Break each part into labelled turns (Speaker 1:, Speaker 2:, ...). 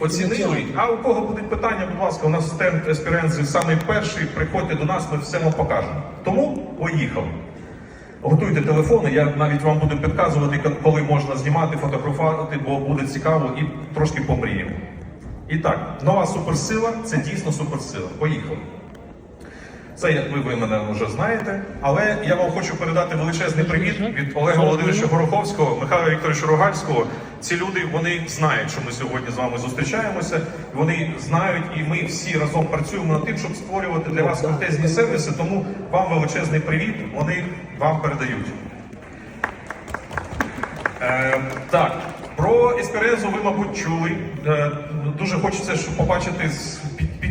Speaker 1: оцінили. А у кого будуть питання, будь ласка, у нас стенд Есперензи самий перший. Приходьте до нас, ми все вам покажемо. Тому поїхали. Готуйте телефони, я навіть вам буду підказувати, коли можна знімати, фотографувати, бо буде цікаво і трошки помріємо. І так, нова суперсила це дійсно суперсила. Поїхали. Це як ви, ви мене вже знаєте, але я вам хочу передати величезний привіт від Олега Володимировича Гороховського, Михайла Вікторовича Рогальського. Ці люди вони знають, що ми сьогодні з вами зустрічаємося. Вони знають, і ми всі разом працюємо над тим, щоб створювати для вас крутезні сервіси. Тому вам величезний привіт. Вони вам передають. Е, так, про Есперезо ви, мабуть, чули. Е, дуже хочеться щоб побачити, з-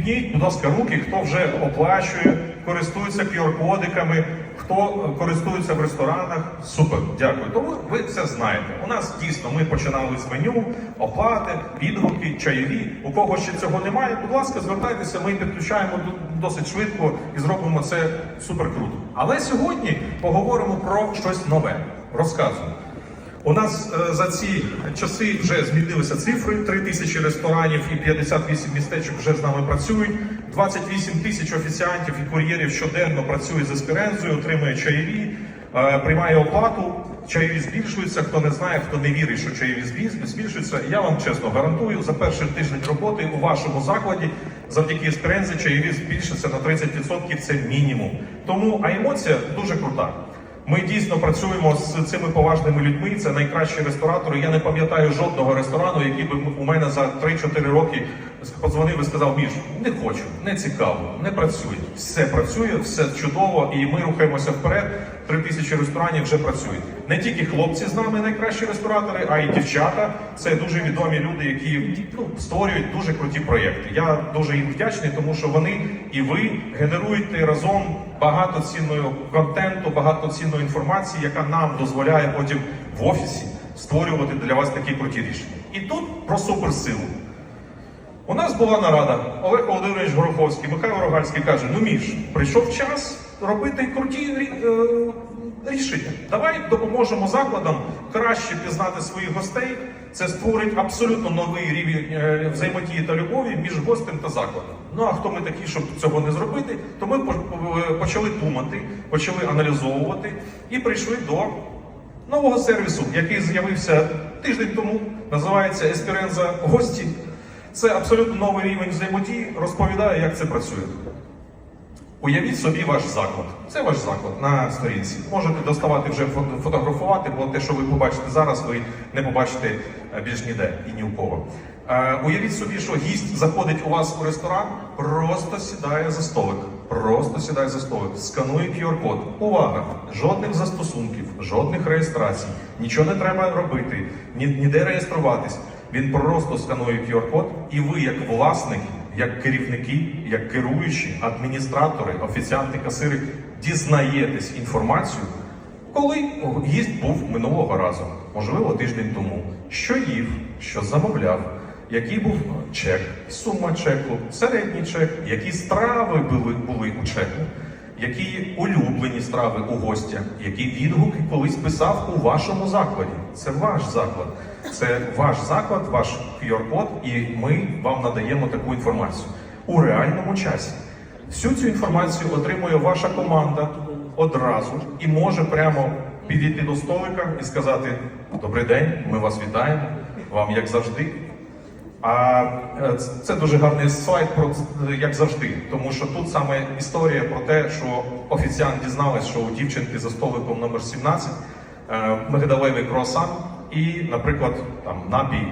Speaker 1: під- підніміть, будь ласка, руки, хто вже оплачує, користується QR-кодиками, хто е, користується в ресторанах. Супер, дякую. Тому ви все знаєте. У нас дійсно ми починали з меню, оплати, відгуки, чайові. У кого ще цього немає, будь ласка, звертайтеся, ми підключаємо досить швидко і зробимо це супер круто. Але сьогодні поговоримо про щось нове. Розказую. У нас е, за ці часи вже змінилися цифри. 3 тисячі ресторанів і 58 містечок вже з нами працюють. 28 тисяч офіціантів і кур'єрів щоденно працює з еспірензою, отримує чаєві, е, приймає оплату. Чаєві збільшуються. Хто не знає, хто не вірить, що збіль- збільшуються. Я вам чесно гарантую, за перший тиждень роботи у вашому закладі завдяки еспірензі чаєві збільшиться на 30%. Це мінімум. Тому а емоція дуже крута. Ми дійсно працюємо з цими поважними людьми. Це найкращі ресторатори. Я не пам'ятаю жодного ресторану, який би у мене за 3-4 роки подзвонив і сказав: Міш, не хочу, не цікаво, не працює. Все працює, все чудово, і ми рухаємося вперед. Три тисячі ресторанів вже працюють. Не тільки хлопці з нами найкращі ресторатори, а й дівчата. Це дуже відомі люди, які ну, створюють дуже круті проєкти. Я дуже їм вдячний, тому що вони і ви генеруєте разом багато цінного контенту, багато цінної інформації, яка нам дозволяє потім в офісі створювати для вас такі круті рішення. І тут про суперсилу. У нас була нарада. Олег Володимирович Гороховський, Михайло Рогальський каже: ну Міш, прийшов час робити круті е, рішення. Давай допоможемо закладам краще пізнати своїх гостей. Це створить абсолютно новий рівень е, взаємодії та любові між гостем та закладом. Ну а хто ми такі, щоб цього не зробити, то ми по- почали думати, почали аналізовувати і прийшли до нового сервісу, який з'явився тиждень тому, називається Есперенза Гості. Це абсолютно новий рівень взаємодії. Розповідаю, як це працює. Уявіть собі ваш заклад. Це ваш заклад на сторінці. Можете доставати вже фотографувати, бо те, що ви побачите зараз, ви не побачите е, більш ніде і ні у кого. Е, уявіть собі, що гість заходить у вас у ресторан, просто сідає за столик. Просто сідає за столик, сканує QR-код. Увага! Жодних застосунків, жодних реєстрацій, нічого не треба робити, ні, ніде реєструватись. Він просто сканує QR-код, і ви, як власник, як керівники, як керуючі, адміністратори, офіціанти, касири, дізнаєтесь інформацію, коли гість був минулого разу, можливо, тиждень тому, що їв, що замовляв, який був чек, сума чеку, середній чек, які страви були, були у чеку, які улюблені страви у гостя, які відгуки колись писав у вашому закладі. Це ваш заклад. Це ваш заклад, ваш QR-код, і ми вам надаємо таку інформацію у реальному часі. Всю цю інформацію отримує ваша команда одразу і може прямо підійти до столика і сказати: Добрий день, ми вас вітаємо, вам як завжди. А е, це дуже гарний слайд як завжди, тому що тут саме історія про те, що офіціант дізналась, що у дівчинки за столиком номер 17 е, мигдалевий круасан і, наприклад, там напій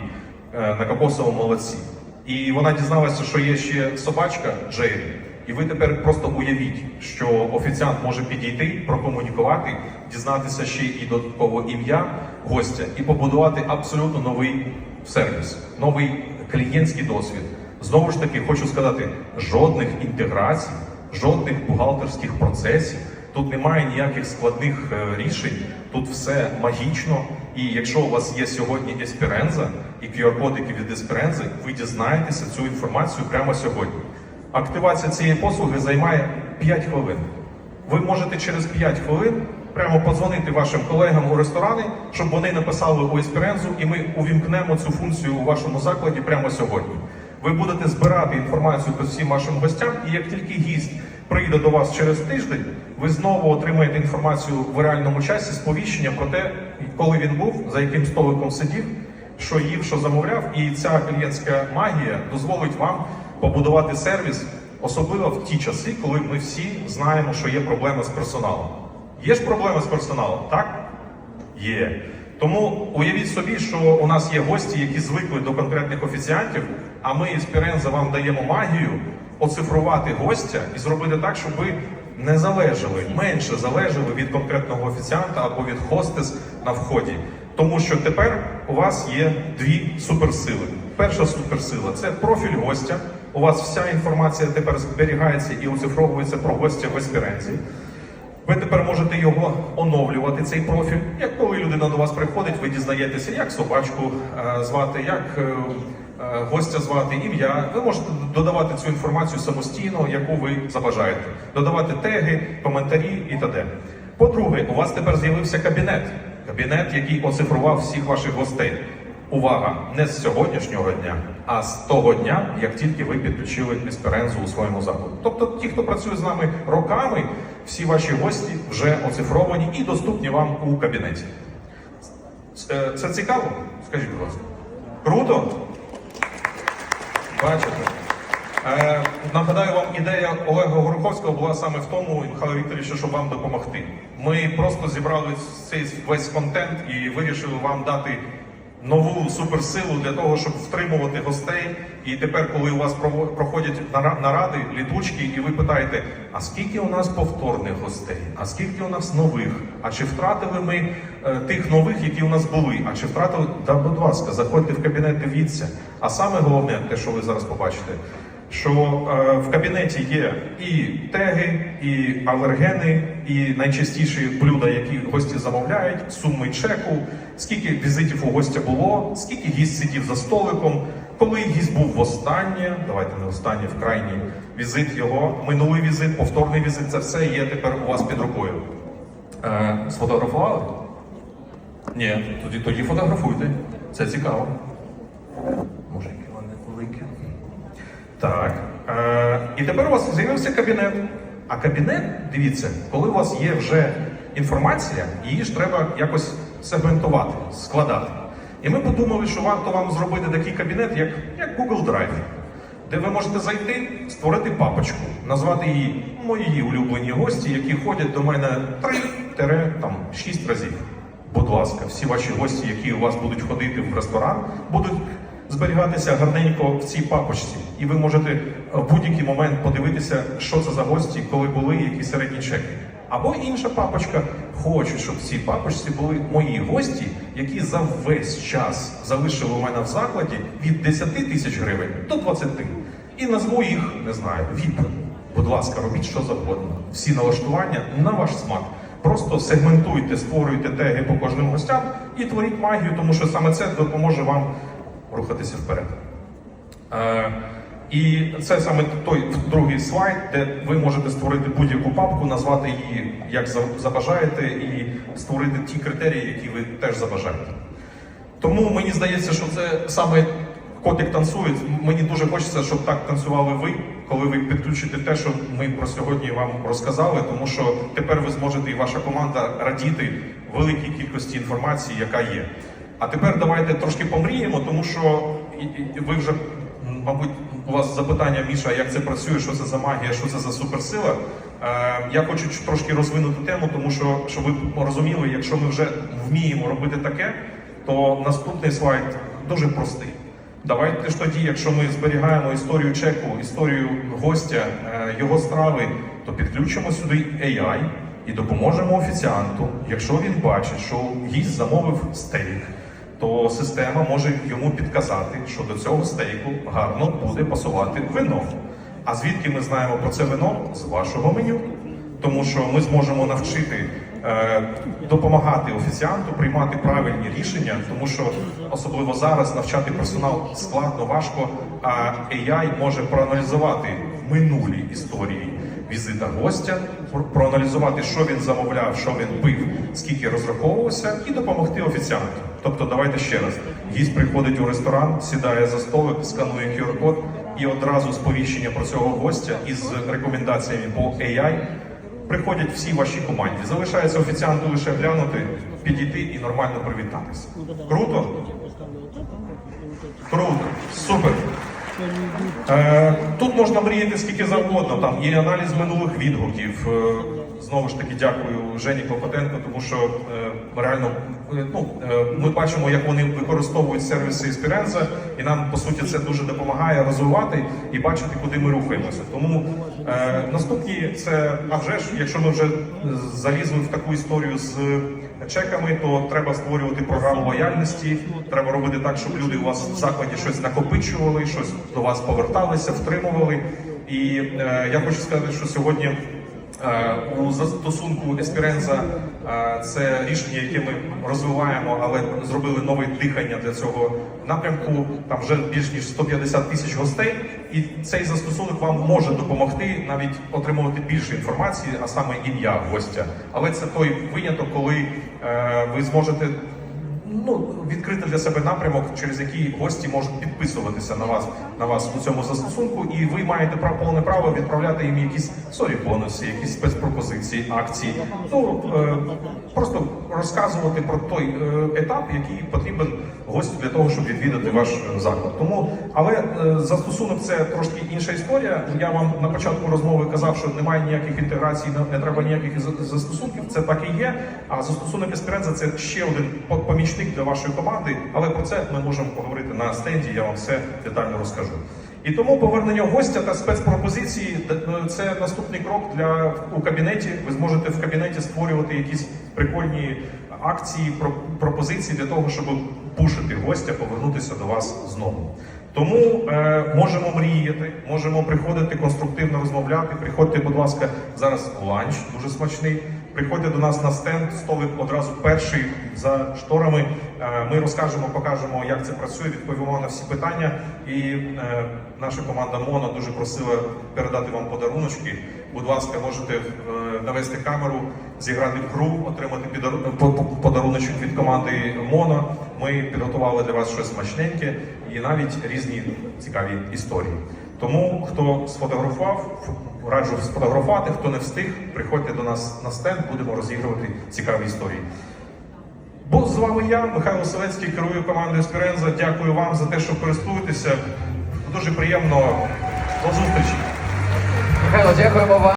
Speaker 1: е, на кокосовому молоці. І вона дізналася, що є ще собачка Джейрі. І ви тепер просто уявіть, що офіціант може підійти, прокомунікувати, дізнатися ще і додатково ім'я гостя і побудувати абсолютно новий сервіс, новий клієнтський досвід. Знову ж таки, хочу сказати, жодних інтеграцій, жодних бухгалтерських процесів. Тут немає ніяких складних е, рішень, тут все магічно. І якщо у вас є сьогодні Есперенза і QR-кодики від Есперензи, ви дізнаєтеся цю інформацію прямо сьогодні. Активація цієї послуги займає 5 хвилин. Ви можете через 5 хвилин прямо подзвонити вашим колегам у ресторани, щоб вони написали у Есперензу, і ми увімкнемо цю функцію у вашому закладі прямо сьогодні. Ви будете збирати інформацію по всім вашим гостям, і як тільки гість прийде до вас через тиждень, ви знову отримаєте інформацію в реальному часі, сповіщення про те, коли він був, за яким столиком сидів, що їв, що замовляв, і ця клієнтська магія дозволить вам побудувати сервіс, особливо в ті часи, коли ми всі знаємо, що є проблеми з персоналом. Є ж проблеми з персоналом, так? Є. Тому уявіть собі, що у нас є гості, які звикли до конкретних офіціантів, а ми із Піренза вам даємо магію оцифрувати гостя і зробити так, щоб ви не залежали, менше залежали від конкретного офіціанта або від хостес на вході. Тому що тепер у вас є дві суперсили. Перша суперсила це профіль гостя. У вас вся інформація тепер зберігається і оцифровується про гостя в Еспірензі. Ви тепер можете його оновлювати, цей профіль. Як коли людина до вас приходить, ви дізнаєтеся, як собачку е, звати, як е, е, гостя звати, ім'я. Ви можете додавати цю інформацію самостійно, яку ви забажаєте. Додавати теги, коментарі і т.д. По-друге, у вас тепер з'явився кабінет. Кабінет, який оцифрував всіх ваших гостей. Увага! Не з сьогоднішнього дня, а з того дня, як тільки ви підключили есперензу у своєму закладі. Тобто, ті, хто працює з нами роками, всі ваші гості вже оцифровані і доступні вам у кабінеті. Це, це цікаво? Скажіть, будь ласка. Круто? Бачите? Е, нагадаю вам, ідея Олега Гороховського була саме в тому, Михайло Вікторовичу, щоб вам допомогти. Ми просто зібрали цей весь контент і вирішили вам дати нову суперсилу для того, щоб втримувати гостей. І тепер, коли у вас проходять наради, літучки, і ви питаєте, а скільки у нас повторних гостей, а скільки у нас нових? А чи втратили ми е, тих нових, які у нас були? А чи втратили? Да, будь ласка, заходьте в кабінет, дивіться. А саме головне, те, що ви зараз побачите, що е, в кабінеті є і теги, і алергени, і найчастіші блюда, які гості замовляють, суми чеку, скільки візитів у гостя було, скільки гість сидів за столиком, коли гість був востаннє, давайте не останнє, в крайній візит його, минулий візит, повторний візит, це все є тепер у вас під рукою. Е, сфотографували? Ні, тоді, тоді фотографуйте. Це цікаво. Може, які вони великі. Так. Е, і тепер у вас з'явився кабінет. А кабінет, дивіться, коли у вас є вже інформація, її ж треба якось сегментувати, складати. І ми подумали, що варто вам зробити такий кабінет, як, як Google Drive, де ви можете зайти, створити папочку, назвати її мої улюблені гості, які ходять до мене 3-6 разів. Будь ласка, всі ваші гості, які у вас будуть ходити в ресторан, будуть зберігатися гарненько в цій папочці. І ви можете в будь-який момент подивитися, що це за гості, коли були, які середні чеки. Або інша папочка. Хочу, щоб в цій папочці були мої гості, які за весь час залишили у мене в закладі від 10 тисяч гривень до 20. І назву їх, не знаю, VIP. Будь ласка, робіть що завгодно. Всі налаштування на ваш смак. Просто сегментуйте, створюйте теги по кожним гостям і творіть магію, тому що саме це допоможе вам рухатися вперед. Е, і це саме той другий слайд, де ви можете створити будь-яку папку, назвати її як забажаєте, і створити ті критерії, які ви теж забажаєте. Тому мені здається, що це саме котик танцює. Мені дуже хочеться, щоб так танцювали ви, коли ви підключите те, що ми про сьогодні вам розказали, тому що тепер ви зможете і ваша команда радіти великій кількості інформації, яка є. А тепер давайте трошки помріємо, тому що ви вже, мабуть, у вас запитання, Міша, як це працює, що це за магія, що це за суперсила. Е, я хочу трошки розвинути тему, тому що щоб ви розуміли, якщо ми вже вміємо робити таке, то наступний слайд дуже простий. Давайте ж тоді, якщо ми зберігаємо історію чеку, історію гостя, е, його страви, то підключимо сюди AI і допоможемо офіціанту. Якщо він бачить, що гість замовив стейк, то система може йому підказати, що до цього стейку гарно буде пасувати вино. А звідки ми знаємо про це вино? З вашого меню. Тому що ми зможемо навчити е, допомагати офіціанту приймати правильні рішення, тому що особливо зараз навчати персонал складно, важко. А AI може проаналізувати минулі історії візита гостя, проаналізувати, що він замовляв, що він пив, скільки розраховувався, і допомогти офіціанту. Тобто, давайте ще раз. Гість приходить у ресторан, сідає за столик, сканує QR-код і одразу сповіщення про цього гостя із рекомендаціями по AI приходять всі вашій команді. Залишається офіціанту лише глянути, підійти і нормально привітатися. Круто? Круто, супер. Е, Тут можна мріяти скільки завгодно. Там є аналіз минулих відгуків. Знову ж таки, дякую Жені Клопотенко, тому що е, реально е, ну, е, ми бачимо, як вони використовують сервіси Esperanza, і нам по суті це дуже допомагає розвивати і бачити, куди ми рухаємося. Тому е, наступні це, а вже ж, якщо ми вже залізли в таку історію з чеками, то треба створювати програму лояльності. Треба робити так, щоб люди у вас в закладі щось накопичували, щось до вас поверталися, втримували. І е, я хочу сказати, що сьогодні. Е, У застосунку Есперенза е, це рішення, яке ми розвиваємо, але зробили нове дихання для цього напрямку. Там вже більш ніж 150 тисяч гостей, і цей застосунок вам може допомогти навіть отримувати більше інформації, а саме ім'я гостя. Але це той виняток, коли е, ви зможете ну, відкрити для себе напрямок, через який гості можуть підписуватися на вас на вас у цьому застосунку, і ви маєте повне право відправляти їм якісь сорі бонуси, якісь спецпропозиції, акції. Ну е, просто розказувати про той е, етап, який потрібен гостю для того, щоб відвідати ваш е, заклад. Тому, але е, застосунок це трошки інша історія. Я вам на початку розмови казав, що немає ніяких інтеграцій, не- треба ніяких застосунків. Це так і є. А застосунок Esperanza – це ще один помічник для вашої команди. Але про це ми можемо поговорити на стенді. Я вам все детально розкажу. І тому повернення гостя та спецпропозиції е, це наступний крок для у кабінеті. Ви зможете в кабінеті створювати якісь прикольні акції, про- пропозиції для того, щоб пушити гостя, повернутися до вас знову. Тому е, можемо мріяти, можемо приходити конструктивно розмовляти. Приходьте, будь ласка, зараз ланч дуже смачний. Приходьте до нас на стенд, столик одразу перший за шторами. Е, Ми розкажемо, покажемо, як це працює, відповімо на всі питання. І е, наша команда Моно дуже просила передати вам подаруночки. Будь ласка, можете е, навести камеру, зіграти в гру, отримати по- подаруночок від команди Моно. Ми підготували для вас щось смачненьке і навіть різні цікаві історії. Тому хто сфотографував, раджу сфотографувати, хто не встиг, приходьте до нас на стенд, будемо розігрувати цікаві історії. Був з вами я, Михайло Селецький, керую командою Спіренза. Дякую вам за те, що користуєтеся. Дуже приємно. До зустрічі.
Speaker 2: Михайло, дякуємо вам.